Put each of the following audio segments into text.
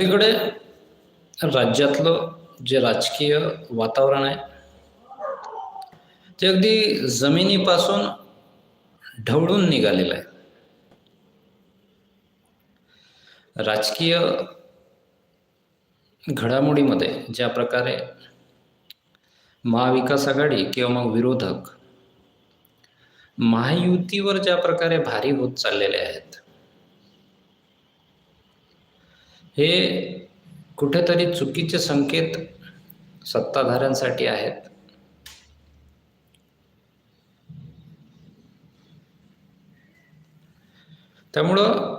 इकडे राज्यातलं जे राजकीय वातावरण आहे ते अगदी जमिनीपासून ढवळून निघालेलं आहे. राजकीय घडामोडीमध्ये ज्या प्रकारे महाविकास आघाडी किंवा मग विरोधक महायुतीवर ज्या प्रकारे भारी होत चाललेले आहेत हे कुठेतरी चुकीचे संकेत सत्ताधाऱ्यांसाठी आहेत. त्यामुळं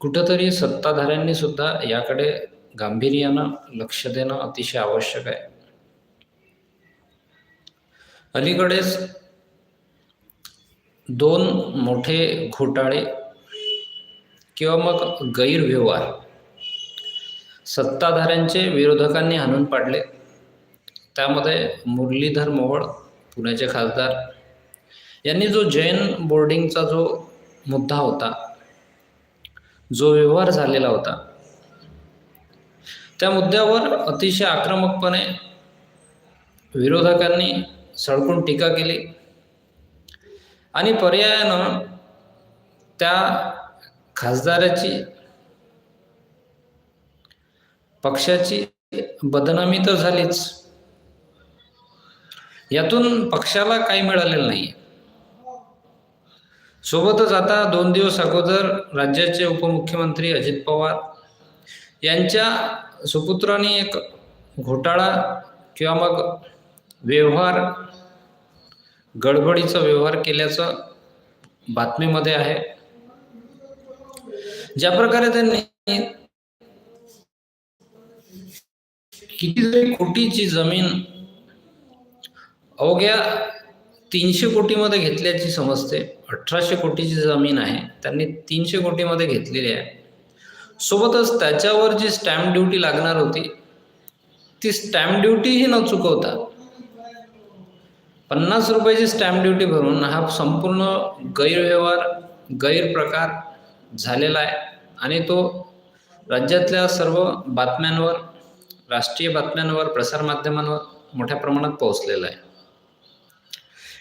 कुठंतरी सत्ताधाऱ्यांनी सुद्धा याकडे गांभीर्यानं लक्ष देणं अतिशय आवश्यक आहे. अलीकडेच दोन मोठे घोटाळे किंवा मग गैरव्यवहार सत्ताधाऱ्यांचे विरोधकांनी हाणून पाडले. त्यामध्ये मुरलीधर मोहोळ पुण्याचे खासदार. यांनी जो जैन बोर्डिंगचा जो मुद्दा होता जो व्यवहार झालेला होता त्या मुद्द्यावर अतिशय आक्रमकपणे विरोधकांनी सळकून टीका केली. आणि पर्यायानं त्या खासदाराची पक्षाची बदनामी तर झालीच. यातून पक्षाला काही मिळालेलं नाही सोबतच आता दोन दिवस अगोदर राज्याचे उपमुख्यमंत्री अजित पवार यांच्या सुपुत्रांनी एक घोटाळा किंवा मग व्यवहार गडबडीचा व्यवहार केल्याचं बातमीमध्ये आहे. ज्या प्रकारे त्यांनी कितीतरी कोटीची जमीन अवघ्या तीनशे कोटीमध्ये घेतल्याची समजते. अठराशे कोटीची जमीन आहे. त्यांनी तीनशे कोटीमध्ये घेतलेली आहे. सोबतच त्याच्यावर जी स्टॅम्प ड्युटी लागणार होती ती स्टॅम्प ड्युटीही न चुकवता पन्नास रुपयाची स्टॅम्प ड्युटी भरून हा संपूर्ण गैरव्यवहार गैरप्रकार झालेला आहे. आणि तो राज्यातल्या सर्व बातम्यांवर राष्ट्रीय बातम्यांवर प्रसारमाध्यमांवर मोठ्या प्रमाणात पोहोचलेला आहे.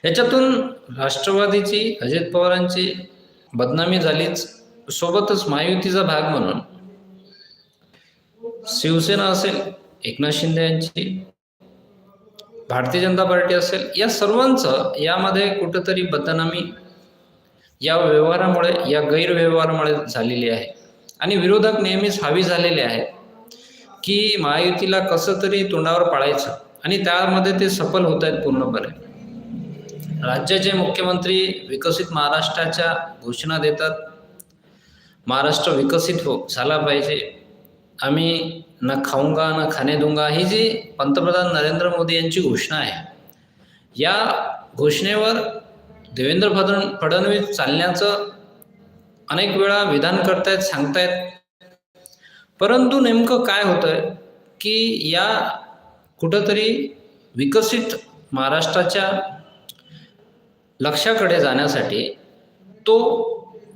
याच्यातून राष्ट्रवादीची अजित पवारांची बदनामी झालीच सोबतच महायुतीचा भाग म्हणून. शिवसेना असेल एकनाथ शिंदे यांची भारतीय जनता पार्टी असेल या सर्वांचं यामध्ये कुठंतरी बदनामी या व्यवहारामुळे या गैरव्यवहारामुळे झालेली आहे. आणि विरोधक नेहमीच हवी झालेले आहेत. की महायुतीला कसं तरी तोंडावर पाळायचं. आणि त्यामध्ये ते सफल होत आहेत पूर्णपणे. राज्याचे मुख्यमंत्री विकसित महाराष्ट्राच्या घोषणा देतात. महाराष्ट्र विकसित हो झाला पाहिजे. आम्ही न खाऊंगा न खाणे दूंगा ही जी पंतप्रधान नरेंद्र मोदी यांची घोषणा आहे. या घोषणेवर देवेंद्र फडण फडणवीस चालण्याचं अनेक वेळा विधान करतायत सांगतायत. परंतु नेमकं काय होतंय की या कुठंतरी विकसित महाराष्ट्राच्या लक्षाकडे जाण्यासाठी तो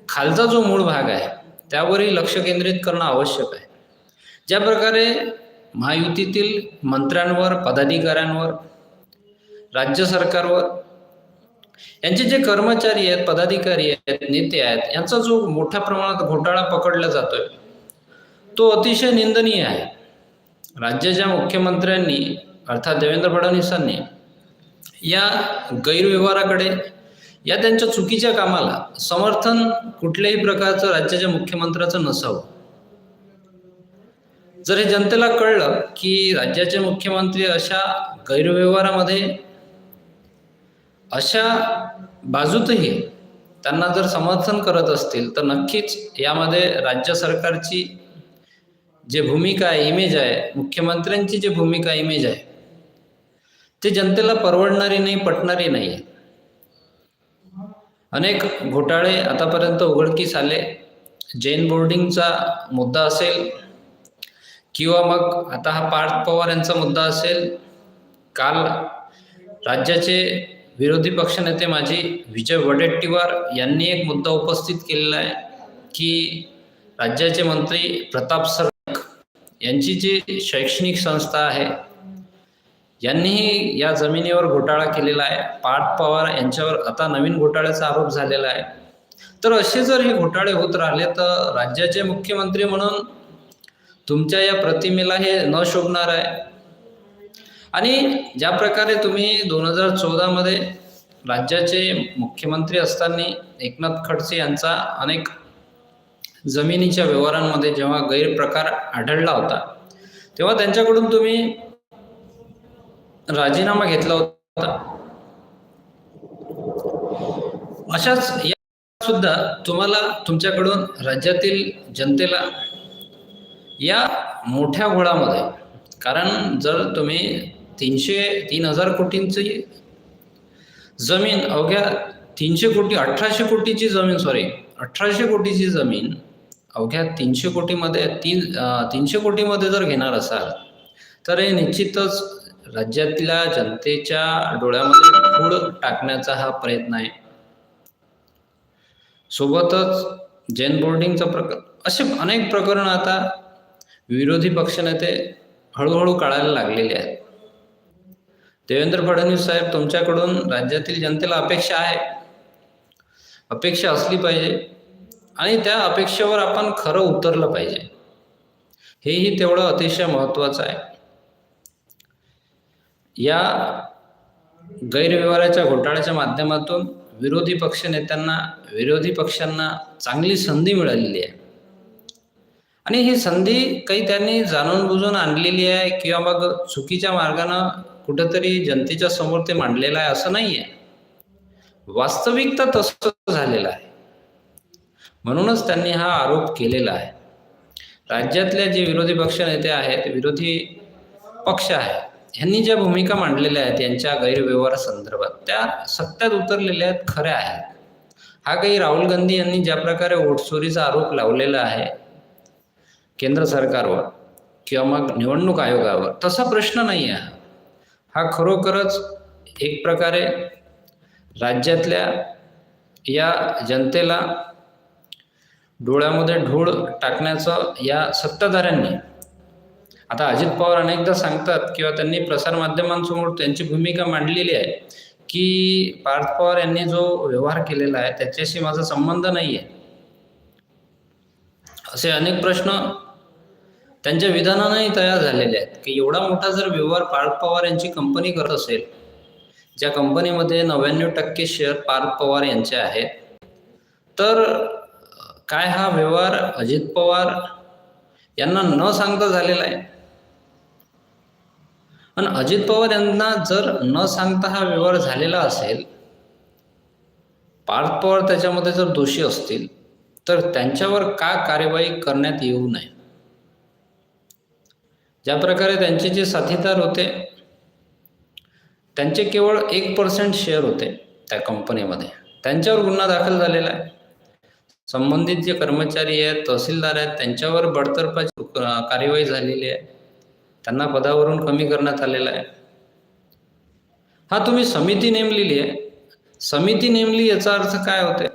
खालचा जो मूळ भाग आहे त्यावरही लक्ष केंद्रित करणं आवश्यक आहे. ज्या प्रकारे महायुतीतील मंत्र्यांवर पदाधिकाऱ्यांवर राज्य सरकारवर यांचे जे कर्मचारी आहेत पदाधिकारी आहेत नेते आहेत यांचा जो मोठ्या प्रमाणात घोटाळा पकडला जातोय तो अतिशय निंदनीय आहे. राज्याच्या मुख्यमंत्र्यांनी अर्थात देवेंद्र फडणवीसांनी या गैरव्यवहाराकडे या त्यांच्या चुकीच्या कामाला समर्थन कुठल्याही प्रकारचं राज्याच्या मुख्यमंत्र्याचं नसावं. जर हे जनतेला कळलं की राज्याचे मुख्यमंत्री अशा गैरव्यवहारामध्ये अशा बाजूतही त्यांना जर समर्थन करत असतील तर नक्कीच यामध्ये राज्य सरकारची जे भूमिका आहे इमेज आहे मुख्यमंत्र्यांची जी भूमिका इमेज आहे ते जनतेला परवडणारी नाही पटणारी नाही अनेक घोटाळे आतापर्यंत उघडकीस आले. जैन बोर्डिंगचा मुद्दा असेल किंवा मग आता हा पार्थ पवार यांचा मुद्दा असेल काल राज्याचे विरोधी पक्षनेते माजी विजय वडेट्टीवार यांनी एक मुद्दा उपस्थित केलेला आहे की राज्याचे मंत्री प्रताप सर यांची जी शैक्षणिक संस्था आहे यांनीही या जमिनीवर घोटाळा केलेला आहे. पाठ पवार यांच्यावर आता नवीन घोटाळ्याचा आरोप झालेला आहे. तर असे जर हे घोटाळे होत राहिले तर राज्याचे मुख्यमंत्री म्हणून तुमच्या या प्रतिमेला हे न शोभणार आहे. आणि ज्या प्रकारे तुम्ही दोन हजार चौदामध्ये राज्याचे मुख्यमंत्री असताना एकनाथ खडसे यांचा अनेक जमिनीच्या व्यवहारांमध्ये जेव्हा गैरप्रकार आढळला होता तेव्हा त्यांच्याकडून तुम्ही राजीनामा घेतला होता. अशाच या सुद्धा तुम्हाला तुमच्याकडून राज्यातील जनतेला या मोठ्या घोळामध्ये कारण जर तुम्ही तीनशे तीन हजार कोटींची जमीन अवघ्या तीनशे कोटी अठराशे कोटीची जमीन सॉरी अठराशे कोटीची जमीन अवघ्या तीनशे कोटीमध्ये तीन तीनशे कोटीमध्ये जर घेणार असाल तर हे निश्चितच राज्यातल्या जनतेच्या डोळ्यामध्ये फूड टाकण्याचा हा प्रयत्न आहे. सोबतच जैन बोर्डिंगचा प्रकर असे अनेक प्रकरण आता विरोधी पक्षनेते हळूहळू काढायला लागलेले आहेत. देवेंद्र फडणवीस साहेब तुमच्याकडून राज्यातील जनतेला अपेक्षा आहे. अपेक्षा असली पाहिजे. आणि त्या अपेक्षेवर आपण खरं उतरलं पाहिजे. हेही तेवढं अतिशय महत्त्वाचं आहे. या गैरव्यवहाराच्या घोटाळ्याच्या माध्यमातून विरोधी पक्ष नेत्यांना विरोधी पक्षांना चांगली संधी मिळालेली आहे. आणि ही संधी काही त्यांनी जाणून बुजून आणलेली आहे किंवा मग चुकीच्या मार्गानं कुठंतरी जनतेच्या समोर ते मांडलेलं आहे असं नाही आहे वास्तविकता तसं झालेलं आहे. म्हणूनच त्यांनी हा आरोप केलेला आहे. राज्यातले जे विरोधी पक्ष नेते आहेत विरोधी पक्ष आहे ह्यांनी ज्या भूमिका मांडलेल्या आहेत यांच्या गैरव्यवहारासंदर्भात त्या सत्यात उतरलेल्या आहेत खऱ्या आहेत. हा काही राहुल गांधी यांनी ज्या प्रकारे वोटचोरीचा आरोप लावलेला आहे केंद्र सरकारवर किंवा मग निवडणूक आयोगावर तसा प्रश्न नाही आहे. हा खरोखरच एक प्रकारे राज्यातल्या या जनतेला डोळ्यामध्ये ढोळ टाकण्याचं या सत्ताधाऱ्यांनी. आता अजित पवार अनेकदा सांगतात किंवा त्यांनी प्रसारमाध्यमांसमोर त्यांची भूमिका मांडलेली आहे की पार्थ पवार यांनी जो व्यवहार केलेला आहे त्याच्याशी माझा संबंध नाही आहे असे अनेक प्रश्न त्यांच्या विधानानंही तयार झालेले आहेत की एवढा मोठा जर व्यवहार पार्थ पवार यांची कंपनी करत असेल ज्या कंपनीमध्ये नव्याण्णव टक्के शेअर पार्थ पवार यांचे आहेत तर काय हा व्यवहार? अजित पवार यांना न सांगता झालेला आहे. आणि अजित पवार यांना जर न सांगता हा व्यवहार झालेला असेल पार्थ पवार त्याच्यामध्ये जर दोषी असतील तर त्यांच्यावर का कार्यवाही करण्यात येऊ नये? ज्या प्रकारे त्यांचे जे साथीदार होते त्यांचे केवळ एक पर्सेंट शेअर होते त्या कंपनीमध्ये त्यांच्यावर गुन्हा दाखल झालेला आहे. संबंधित जे कर्मचारी आहेत तहसीलदार आहेत त्यांच्यावर बडतर्फाची कार्यवाही झालेली आहे. त्यांना पदावरून कमी करण्यात आलेलं आहे. हा तुम्ही समिती नेमलेली आहे. समिती नेमली याचा अर्थ काय होते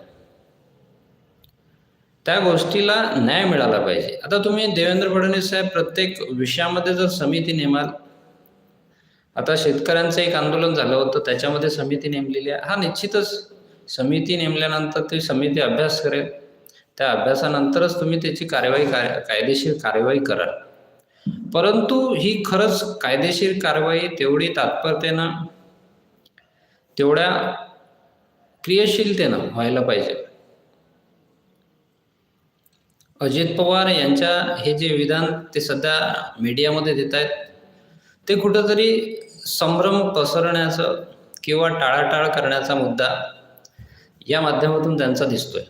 त्या गोष्टीला न्याय मिळाला पाहिजे. आता तुम्ही देवेंद्र फडणवीस साहेब प्रत्येक विषयामध्ये जर समिती नेमाल आता शेतकऱ्यांचं एक आंदोलन झालं होतं त्याच्यामध्ये समिती नेमलेली आहे. हा निश्चितच समिती नेमल्यानंतर ती समिती अभ्यास करेल. त्या अभ्यासानंतरच तुम्ही त्याची कार्यवाही काय कायदेशीर कार्यवाही कराल. परंतु ही खरंच कायदेशीर कारवाई तेवढी तात्परतेनं तेवढ्या क्रियाशीलतेनं व्हायला पाहिजे. अजित पवार यांच्या हे जे विधान ते सध्या मीडियामध्ये देत आहेत ते कुठंतरी संभ्रम पसरण्याचं किंवा टाळाटाळ करण्याचा मुद्दा या माध्यमातून त्यांचा दिसतोय.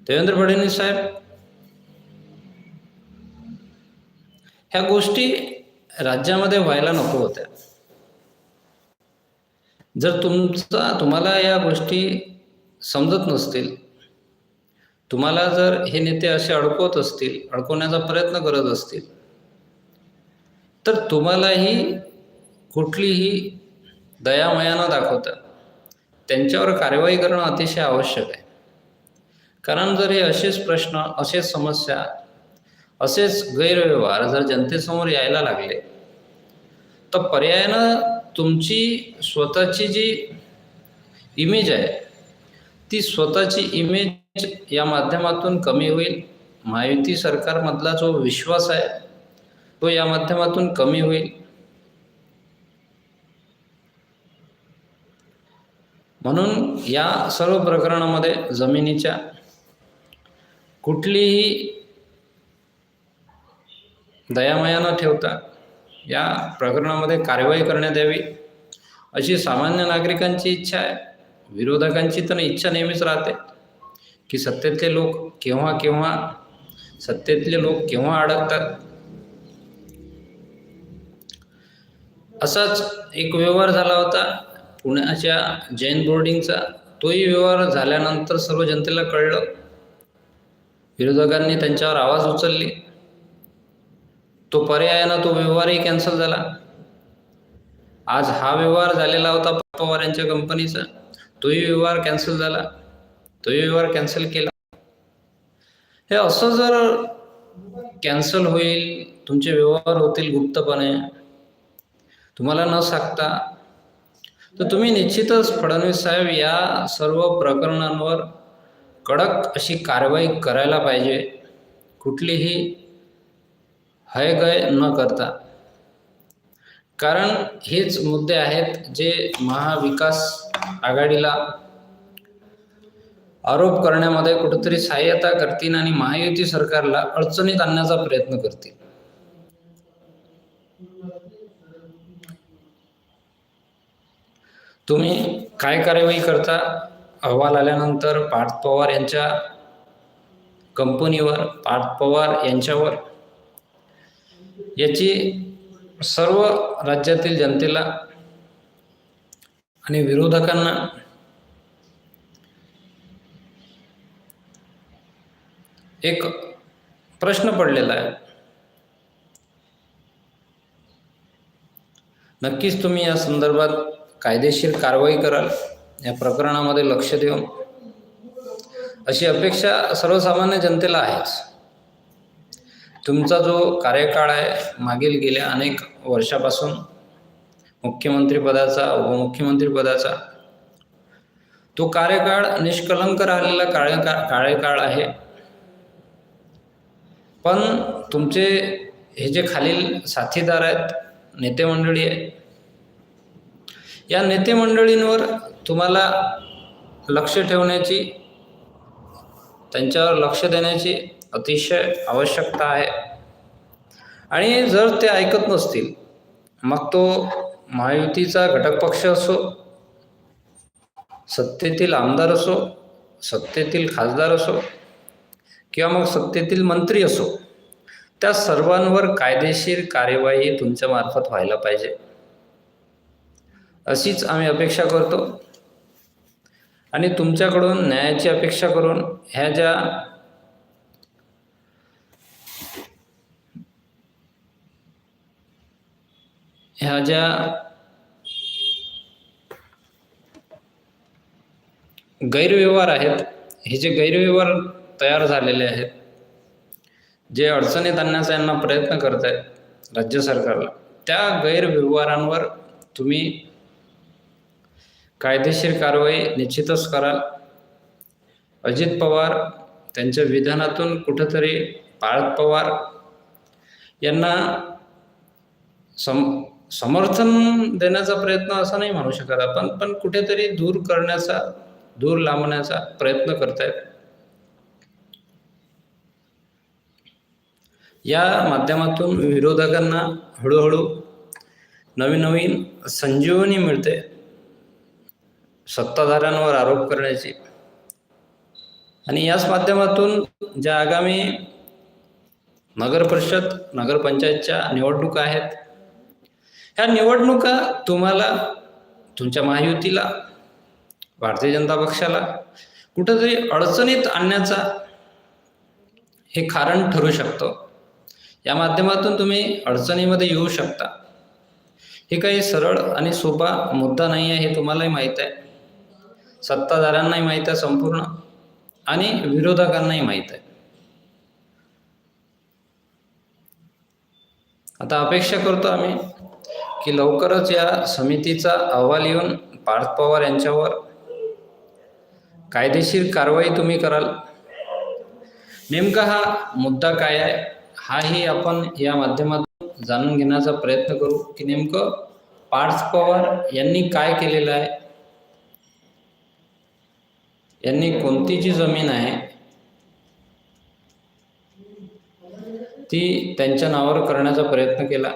देवेंद्र फडणवीस साहेब ह्या गोष्टी राज्यामध्ये व्हायला नको होत्या. जर तुमचा तुम्हाला या गोष्टी समजत नसतील तुम्हाला जर हे नेते असे अडकवत असतील अडकवण्याचा प्रयत्न करत असतील तर तुम्हालाही कुठलीही दयामयानं दाखवतात त्यांच्यावर कारवाई करणं अतिशय आवश्यक आहे. कारण जर हे असेच प्रश्न असेच समस्या असेच गैरव्यवहार जर जनतेसमोर यायला लागले तर पर्यायानं तुमची स्वतःची जी इमेज आहे ती स्वतःची इमेज या माध्यमातून कमी होईल. महायुती सरकारमधला जो विश्वास आहे तो या माध्यमातून कमी होईल. म्हणून या सर्व प्रकरणामध्ये जमिनीच्या कुठलीही दयामया न ठेवता या प्रकरणामध्ये कारवाई करण्यात यावी अशी सामान्य नागरिकांची इच्छा आहे. विरोधकांची तर इच्छा नेहमीच राहते की सत्तेतले लोक केव्हा केव्हा सत्तेतले लोक केव्हा अडकतात. असाच एक व्यवहार झाला होता. पुण्याच्या जैन बोर्डिंगचा तोही व्यवहार झाल्यानंतर सर्व जनतेला कळलं. विरोधकांनी त्यांच्यावर आवाज उचलली. तो पर्यायानं तो व्यवहारही कॅन्सल झाला. आज हा व्यवहार झालेला होता पवार यांच्या कंपनीचा तोही व्यवहार कॅन्सल झाला. तोही व्यवहार कॅन्सल केला. हे असं जर कॅन्सल होईल तुमचे व्यवहार होतील गुप्तपणे. तुम्हाला न सांगता तर तुम्ही निश्चितच फडणवीस साहेब या सर्व प्रकरणांवर कडक अशी कारवाई करायला पाहिजे. कुठलीही हयगय न करता. कारण हेच मुद्दे आहेत जे महाविकास आघाडीला आरोप करण्यामध्ये कुठेतरी सहाय्यता करतील आणि महायुती सरकारला अडचणीत आणण्याचा प्रयत्न करतील. तुम्ही काय कार्यवाही करता? अहवाल आल्यानंतर पार्थ पवार यांच्या कंपनीवर पार्थ पवार यांच्यावर? याची सर्व राज्यातील जनतेला आणि विरोधकांना एक प्रश्न पडलेला आहे. नक्कीच तुम्ही या संदर्भात कायदेशीर कारवाई कराल या प्रकरणामध्ये लक्ष देऊन. अशी अपेक्षा सर्वसामान्य जनतेला आहेच. तुमचा जो कार्यकाळ आहे मागील गेल्या अनेक वर्षापासून मुख्यमंत्रीपदाचा उपमुख्यमंत्रीपदाचा तो कार्यकाळ निष्कलंक राहिलेला कार्यका कार्यकाळ आहे. पण तुमचे हे जे खालील साथीदार आहेत नेते मंडळी आहे या नेते मंडळींवर तुम्हाला लक्ष ठेवण्याची त्यांच्यावर लक्ष देण्याची अतिशय आवश्यकता आहे. आणि जर ते ऐकत नसतील मग तो महायुतीचा घटक पक्ष असो सत्तेतील आमदार असो सत्तेतील खासदार असो किंवा मग सत्तेतील मंत्री असो त्या सर्वांवर कायदेशीर कार्यवाही तुमच्या मार्फत व्हायला पाहिजे. अशीच आम्ही अपेक्षा करतो. आणि तुमच्याकडून न्यायाची अपेक्षा करून ह्या ज्या ह्या ज्या गैरव्यवहार आहेत हे जे गैरव्यवहार तयार झालेले आहेत जे अडचणीत आणण्याचा यांना प्रयत्न करत आहेत राज्य सरकारला त्या गैरव्यवहारांवर तुम्ही कायदेशीर कारवाई निश्चितच कराल. अजित पवार त्यांच्या विधानातून कुठंतरी पाळत पवार. यांना सम समर्थन देण्याचा प्रयत्न असा नाही म्हणू शकत आपण पण कुठेतरी दूर करण्याचा दूर लांबण्याचा प्रयत्न करतायत. या माध्यमातून विरोधकांना हळूहळू नवीन नवीन संजीवनी मिळते. सत्ताधाऱ्यांवर आरोप करण्याची. आणि याच माध्यमातून ज्या आगामी नगर परिषद नगरपंचायतच्या निवडणुका आहेत ह्या निवडणुका तुम्हाला तुमच्या महायुतीला भारतीय जनता पक्षाला कुठंतरी अडचणीत आणण्याचा हे कारण ठरू शकतं. या माध्यमातून तुम्ही अडचणीमध्ये येऊ शकता. हे काही सरळ आणि सोपा मुद्दा नाही आहे हे तुम्हालाही माहीत आहे. सत्ताधाऱ्यांनाही माहीत आहे संपूर्ण आणि विरोधकांनाही माहीत आहे. आता अपेक्षा करतो आम्ही की लवकरच या समितीचा अहवाल येऊन पार्थ पवार यांच्यावर कायदेशीर कारवाई तुम्ही कराल. नेमका हा मुद्दा काय आहे? हाही आपण या माध्यमातून जाणून घेण्याचा प्रयत्न करू की नेमकं पार्थ पवार यांनी काय केलेलं आहे? यांनी कोणती जी जमीन आहे? ती त्यांच्या नावावर करण्याचा प्रयत्न केला.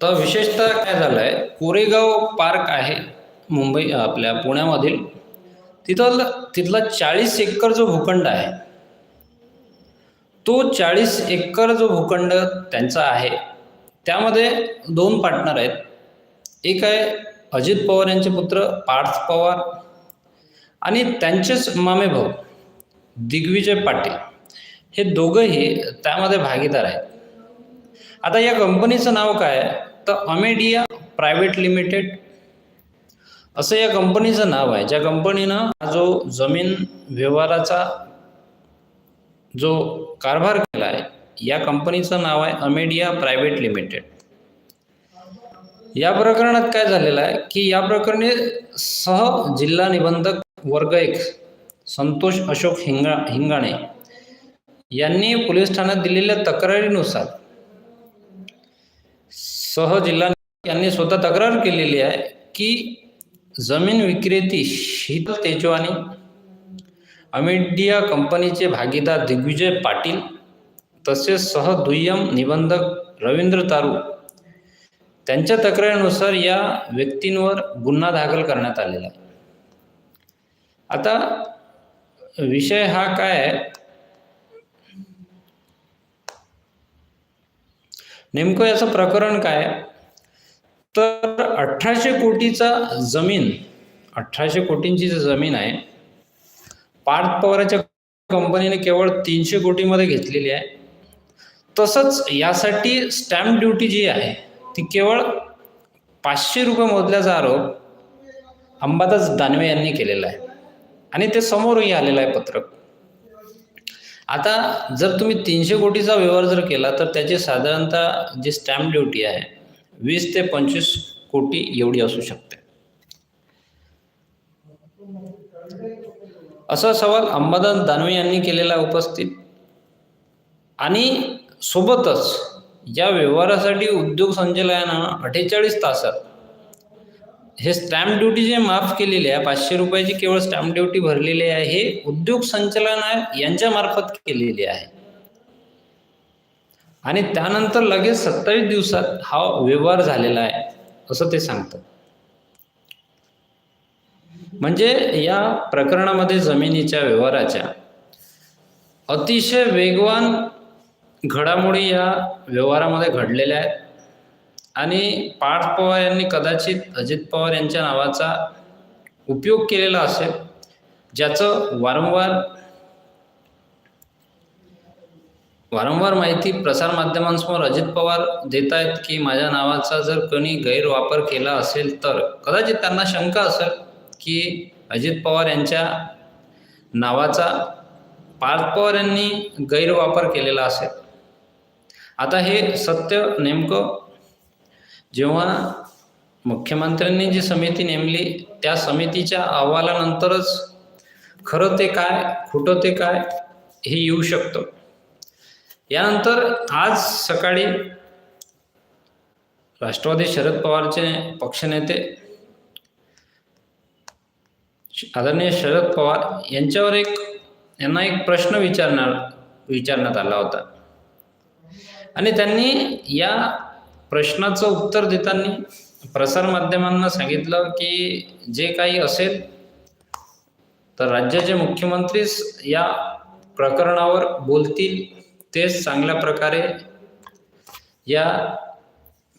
तर विशेषतः काय झालंय? कोरेगाव पार्क आहे मुंबई आपल्या पुण्यामधील. तिथं तिथला चाळीस एकर जो भूखंड आहे तो चाळीस एकर जो भूखंड त्यांचा आहे. त्यामध्ये दोन पार्टनर आहेत. एक आहे अजित पवार यांचे पुत्र पार्थ पवार आणि त्यांचेच मामे भाऊ दिग्विजय पाटील. हे दोघंही त्यामध्ये भागीदार आहेत. आता या कंपनीचं नाव काय तर अमेडिया प्रायव्हेट लिमिटेड. असं या कंपनीचं नाव आहे. ज्या कंपनीनं जो जमीन व्यवहाराचा जो कारभार केला आहे या कंपनीचं नाव आहे अमेडिया प्रायव्हेट लिमिटेड. या प्रकरणात काय झालेलं आहे की या प्रकरणी सह जिल्हा निबंधक वर्ग एक संतोष अशोक हिंगा हिंगाणे यांनी पोलीस ठाण्यात दिलेल्या तक्रारीनुसार सह जिल्हा यांनी स्वतः तक्रार केलेली आहे की जमीन विक्रेती शीतल तेजवानी अमेडिया कंपनीचे भागीदार दिग्विजय पाटील तसेच सह दुय्यम निबंधक रवींद्र तारू त्यांच्या तक्रारीनुसार या व्यक्तींवर गुन्हा दाखल करण्यात आलेला आहे. आता विषय हा काय आहे? नेमकं याचं प्रकरण काय तर अठराशे कोटीचा जमीन अठराशे कोटींची जी जमीन आहे पार्थ पवाराच्या कंपनीने केवळ तीनशे कोटीमध्ये घेतलेली आहे. तसंच यासाठी स्टॅम्प ड्युटी जी आहे ती केवळ पाचशे रुपये मोजल्याचा आरोप अंबादास दानवे यांनी केलेला आहे. आणि ते समोरही आलेलं आहे पत्रक. आता जर तुम्ही तीनशे कोटीचा व्यवहार जर केला तर त्याची साधारणतः जी स्टॅम्प ड्युटी आहे वीस ते पंचवीस कोटी एवढी असू शकते. असा सवाल अंबादास दानवे यांनी केलेला आहे उपस्थित. आणि सोबतच या व्यवहारासाठी उद्योग संचालनानं अठ्ठेचाळीस तासात. हे स्टॅम्प ड्युटी जे माफ केलेली आहे पाचशे रुपयाची केवळ स्टॅम्प ड्युटी भरलेली आहे हे उद्योग संचालनालय यांच्या मार्फत केलेली आहे. आणि त्यानंतर लगेच सत्तावीस दिवसात हा व्यवहार झालेला आहे असं ते सांगतात. म्हणजे या प्रकरणामध्ये जमिनीच्या व्यवहाराच्या अतिशय वेगवान घडामोडी या व्यवहारामध्ये घडलेल्या आहेत. आणि पार्थ पवार यांनी कदाचित अजित पवार यांच्या नावाचा उपयोग केलेला असेल ज्याचं वारंवार वारंवार माहिती प्रसारमाध्यमांसमोर अजित पवार देत आहेत की माझ्या नावाचा जर कोणी गैरवापर केला असेल तर. कदाचित त्यांना शंका असेल की अजित पवार यांच्या नावाचा पार्थ पवार यांनी गैरवापर केलेला असेल. आता हे सत्य नेमकं जेव्हा मुख्यमंत्र्यांनी जी समिती नेमली त्या समितीच्या अहवालानंतरच खरं ते काय खोटं ते काय हे येऊ शकतं. यानंतर आज सकाळी राष्ट्रवादी शरद पवारचे पक्षनेते आदरणीय शरद पवार यांच्यावर एक यांना एक प्रश्न विचारणार विचारण्यात आला होता. आणि त्यांनी या प्रश्नाचं उत्तर देताना प्रसारमाध्यमांना सांगितलं की जे काही असेल तर राज्याचे मुख्यमंत्रीच या प्रकरणावर बोलतील तेच चांगल्या प्रकारे या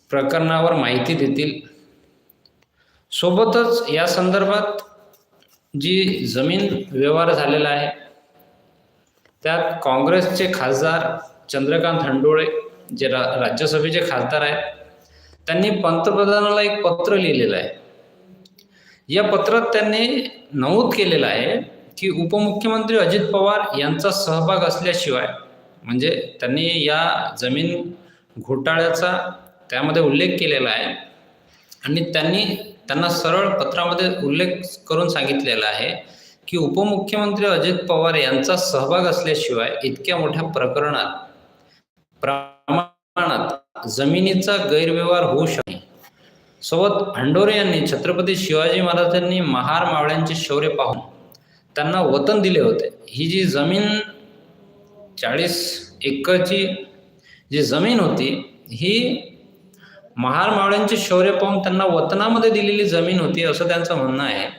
प्रकरणावर माहिती देतील. सोबतच या संदर्भात जी जमीन व्यवहार झालेला आहे त्यात काँग्रेसचे खासदार चंद्रकांत हंडोळे जे रा राज्यसभेचे खासदार आहेत त्यांनी पंतप्रधानाला एक पत्र लिहिलेलं आहे. या पत्रात त्यांनी नमूद केलेलं आहे की उपमुख्यमंत्री अजित पवार यांचा सहभाग असल्याशिवाय म्हणजे त्यांनी या जमीन घोटाळ्याचा त्यामध्ये उल्लेख केलेला आहे आणि त्यांनी त्यांना सरळ पत्रामध्ये उल्लेख करून सांगितलेला आहे की उपमुख्यमंत्री अजित पवार यांचा सहभाग असल्याशिवाय इतक्या मोठ्या प्रकरणात प्रमाणात जमिनीचा गैरव्यवहार होऊ शकतो सोबत भांडोरे यांनी छत्रपती शिवाजी महाराजांनी महार मावळ्यांचे शौर्य पाहून त्यांना वतन दिले होते. ही जी जमीन चाळीस एकरची जी जमीन होती ही महार मावळ्यांचे शौर्य पाहून त्यांना वतनामध्ये दिलेली जमीन होती असं त्यांचं म्हणणं आहे.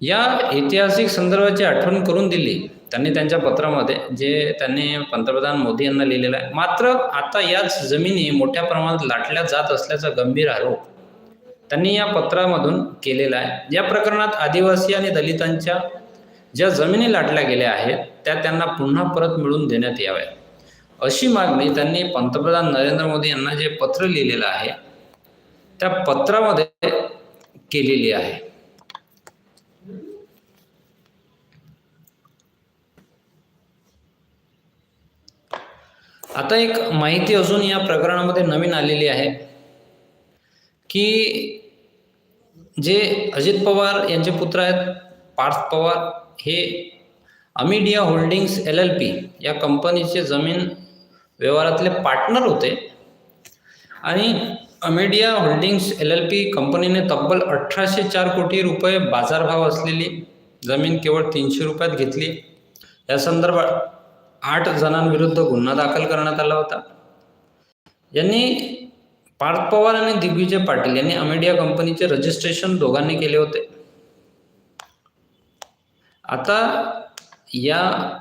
या ऐतिहासिक संदर्भाची आठवण करून दिली. त्यांनी त्यांच्या पत्रामध्ये जे त्यांनी पंतप्रधान मोदी यांना लिहिलेलं आहे मात्र आता याच जमिनी मोठ्या प्रमाणात लाटल्या जात असल्याचा गंभीर आरोप त्यांनी या पत्रामधून केलेला आहे. या प्रकरणात आदिवासी आणि दलितांच्या ज्या जमिनी लाटल्या गेल्या आहेत त्या त्यांना पुन्हा परत मिळवून देण्यात याव्या अशी मागणी त्यांनी पंतप्रधान नरेंद्र मोदी यांना जे पत्र लिहिलेलं आहे त्या पत्रामध्ये केलेली आहे. आता एक माहिती अजून या प्रकरणामध्ये नवीन आलेली आहे की जे अजित पवार यांचे पुत्र आहेत पार्थ पवार हे Amadea Holdings L L P या कंपनीचे जमीन व्यवहारातले पार्टनर होते. आणि Amadea Holdings L L P कंपनीने तब्बल अठराशे चार कोटी रुपये बाजारभाव असलेली जमीन केवळ तीनशे रुपयात घेतली. या संदर्भात आठ जणांविरुद्ध गुन्हा दाखल करण्यात आला होता. यांनी पार्थ पवार आणि दिग्विजय पाटील यांनी अमेडिया कंपनीचे रजिस्ट्रेशन दोघांनी केले होते. आता या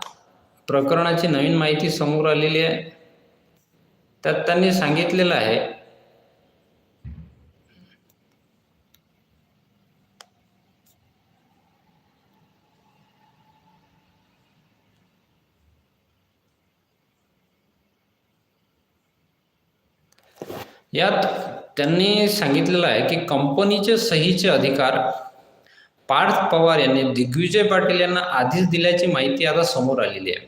प्रकरणाची नवीन माहिती समोर आलेली आहे. त्यात त्यांनी सांगितलेलं आहे यात त्यांनी सांगितलेलं आहे की कंपनीचे सहीचे अधिकार पार्थ पवार यांनी दिग्विजय पाटील यांना आधीच दिल्याची माहिती आता समोर आलेली आहे.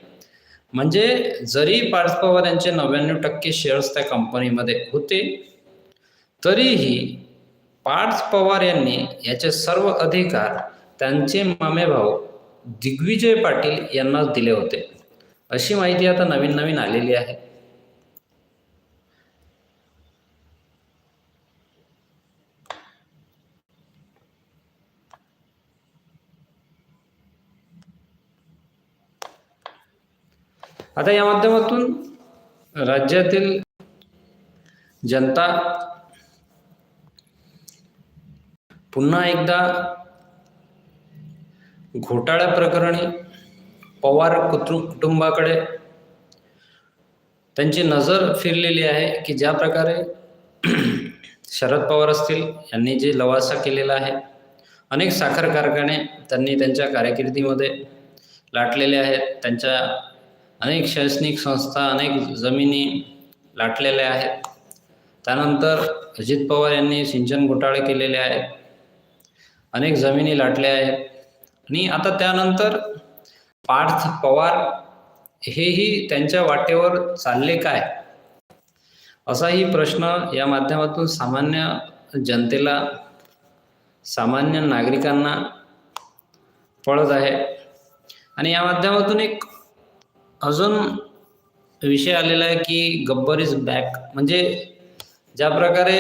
म्हणजे जरी पार्थ पवार यांचे नव्याण्णव टक्के शेअर्स त्या कंपनीमध्ये होते तरीही पार्थ पवार यांनी याचे सर्व अधिकार त्यांचे मामेभाऊ दिग्विजय पाटील यांना दिले होते. अशी माहिती आता नवीन नवीन आलेली आहे. आता या माध्यमातून राज्यातील जनता पुन्हा एकदा घोटाळ्या प्रकरणी पवार कुटुं कुटुंबाकडे त्यांची नजर फिरलेली आहे की ज्या प्रकारे शरद पवार असतील यांनी जे लवासा केलेला आहे अनेक साखर कारखाने त्यांनी त्यांच्या कारकिर्दीमध्ये लाटलेले आहेत त्यांच्या अनेक शैक्षणिक संस्था अनेक जमिनी लाटलेल्या आहेत. त्यानंतर अजित पवार यांनी सिंचन घोटाळे केलेले आहेत. अनेक जमिनी लाटल्या आहेत. आणि आता त्यानंतर पार्थ पवार हेही त्यांच्या वाटेवर चालले काय? असाही प्रश्न या माध्यमातून सामान्य जनतेला सामान्य नागरिकांना पडत आहे. आणि या माध्यमातून एक अजून विषय आलेला आहे की गब्बर इज बॅक म्हणजे ज्या प्रकारे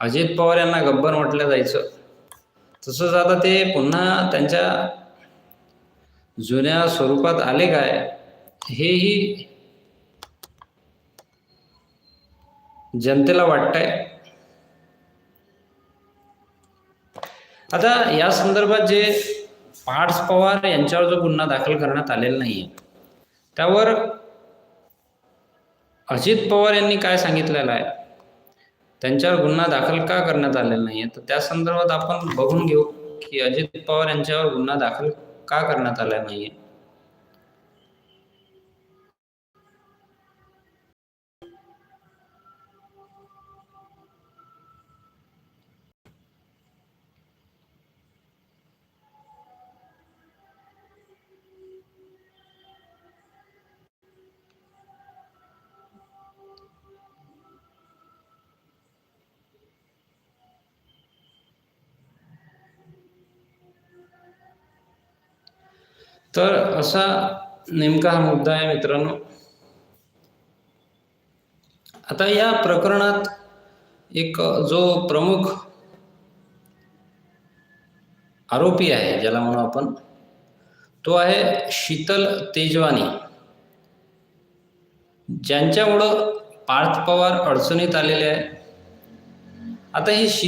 अजित पवार यांना गब्बर म्हटलं जायचं तसंच आता ते पुन्हा त्यांच्या जुन्या स्वरूपात आले काय हेही जनतेला वाटतंय. आता या संदर्भात जे पार्ट्स पवार यांच्यावर जो गुन्हा दाखल करण्यात आलेला नाहीये त्यावर अजित पवार यांनी काय सांगितलेलं आहे? त्यांच्यावर गुन्हा दाखल का करण्यात आलेला नाही तर त्या संदर्भात आपण बघून घेऊ की अजित पवार यांच्यावर गुन्हा दाखल का करण्यात आला नाहीये? तर असा नेमका हा मुद्दा आहे मित्रांनो. आता या प्रकरणात एक जो प्रमुख आरोपी आहे ज्याला म्हणू आपण तो आहे शीतल तेजवानी. ज्यांच्यामुळं पार्थ पवार अडचणीत आलेले आहे. आता ही शीत